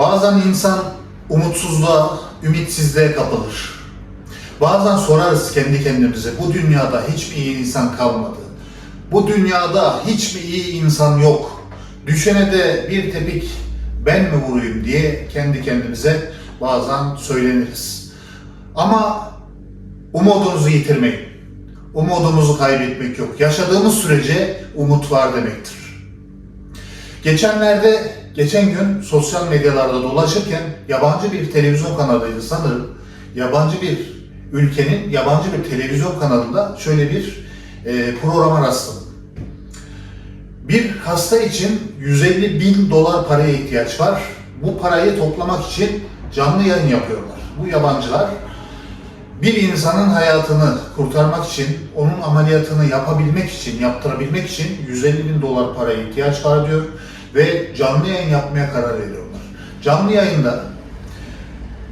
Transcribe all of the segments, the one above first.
Bazen insan umutsuzluğa, ümitsizliğe kapılır. Bazen sorarız kendi kendimize, bu dünyada hiç mi iyi insan kalmadı? Bu dünyada hiç mi iyi insan yok? Düşene de bir tepik ben mi vurayım diye kendi kendimize bazen söyleniriz. Ama umudunuzu yitirmeyin. Umudumuzu kaybetmek yok. Yaşadığımız sürece umut var demektir. Geçenlerde, geçen gün sosyal medyalarda dolaşırken yabancı bir televizyon kanalıydı sanırım. Yabancı bir ülkenin yabancı bir televizyon kanalında şöyle bir e, programa rastladım. Bir hasta için 150 bin dolar paraya ihtiyaç var. Bu parayı toplamak için canlı yayın yapıyorlar. Bu yabancılar bir insanın hayatını kurtarmak için, onun ameliyatını yapabilmek için, yaptırabilmek için 150 bin dolar paraya ihtiyaç var diyor ve canlı yayın yapmaya karar veriyorlar. Canlı yayında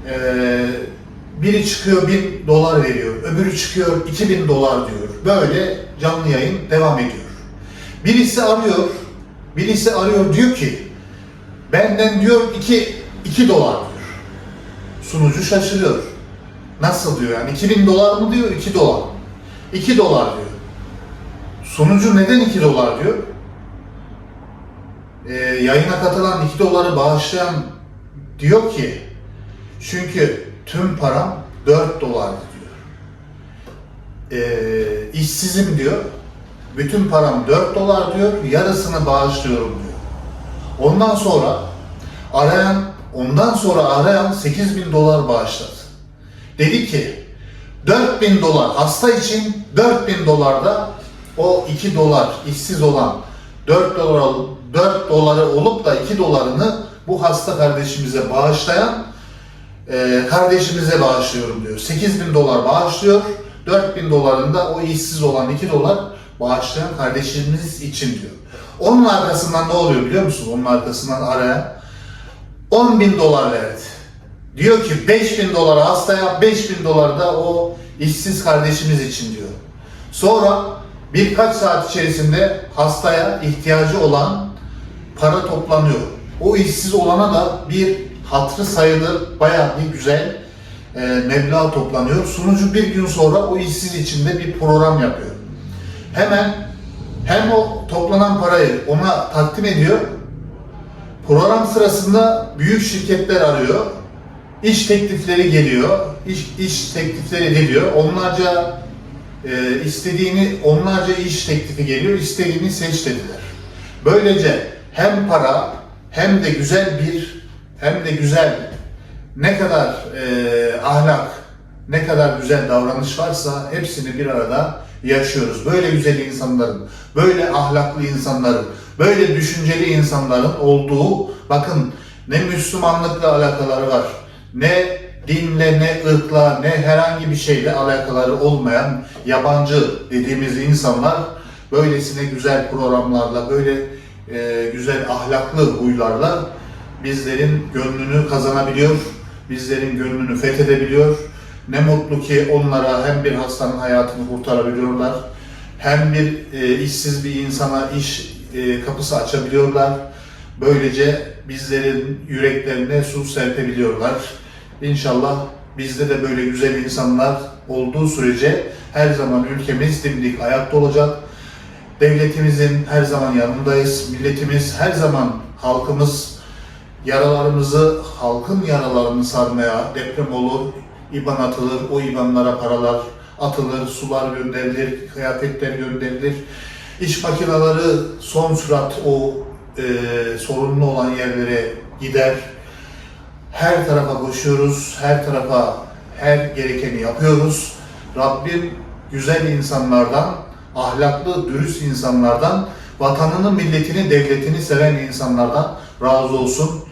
eee, biri çıkıyor 1000 dolar veriyor, öbürü çıkıyor 2000 dolar diyor. Böyle canlı yayın devam ediyor. Birisi arıyor, birisi arıyor diyor ki benden diyor 2 2 dolar diyor. Sunucu şaşırıyor. Nasıl diyor yani 2000 dolar mı diyor 2 dolar mı? 2 dolar diyor. Sunucu neden 2 dolar diyor? Ee, yayına katılan 2 doları bağışlayan diyor ki çünkü tüm param 4 dolar diyor. Ee, işsizim diyor. Bütün param 4 dolar diyor. Yarısını bağışlıyorum diyor. Ondan sonra arayan ondan sonra arayan 8 bin dolar bağışladı. Dedi ki 4000 dolar hasta için 4000 dolar da o 2 dolar işsiz olan 4 dolar ol- 4 doları olup da 2 dolarını bu hasta kardeşimize bağışlayan e, kardeşimize bağışlıyorum diyor. 8 bin dolar bağışlıyor. 4 bin dolarını da o işsiz olan 2 dolar bağışlayan kardeşimiz için diyor. Onun arkasından ne oluyor biliyor musun? Onun arkasından arayan 10 bin dolar verdi. Diyor ki 5 bin dolar hastaya, 5 bin dolar da o işsiz kardeşimiz için diyor. Sonra birkaç saat içerisinde hastaya ihtiyacı olan para toplanıyor. O işsiz olana da bir hatrı sayılır, bayağı bir güzel e, meblağ toplanıyor. Sunucu bir gün sonra o işsiz için de bir program yapıyor. Hemen hem o toplanan parayı ona takdim ediyor, Program sırasında büyük şirketler arıyor. İş teklifleri geliyor. İş, iş teklifleri geliyor. Onlarca e, istediğini, onlarca iş teklifi geliyor. İstediğini seç dediler. Böylece hem para hem de güzel bir hem de güzel ne kadar e, ahlak, ne kadar güzel davranış varsa hepsini bir arada yaşıyoruz. Böyle güzel insanların, böyle ahlaklı insanların, böyle düşünceli insanların olduğu, bakın ne Müslümanlıkla alakaları var, ne dinle, ne ırkla, ne herhangi bir şeyle alakaları olmayan yabancı dediğimiz insanlar böylesine güzel programlarla, böyle e, güzel ahlaklı huylarla bizlerin gönlünü kazanabiliyor, bizlerin gönlünü fethedebiliyor. Ne mutlu ki onlara hem bir hastanın hayatını kurtarabiliyorlar, hem bir e, işsiz bir insana iş e, kapısı açabiliyorlar. Böylece bizlerin yüreklerine su serpebiliyorlar. İnşallah bizde de böyle güzel insanlar olduğu sürece her zaman ülkemiz dimdik ayakta olacak. Devletimizin her zaman yanındayız. Milletimiz her zaman halkımız yaralarımızı, halkın yaralarını sarmaya deprem olur, İban atılır, o İbanlara paralar atılır, sular gönderilir, kıyafetler gönderilir. İş makineleri son sürat o e, sorunlu olan yerlere gider. Her tarafa koşuyoruz, her tarafa her gerekeni yapıyoruz. Rabbim güzel insanlardan, ahlaklı, dürüst insanlardan, vatanını, milletini, devletini seven insanlardan razı olsun.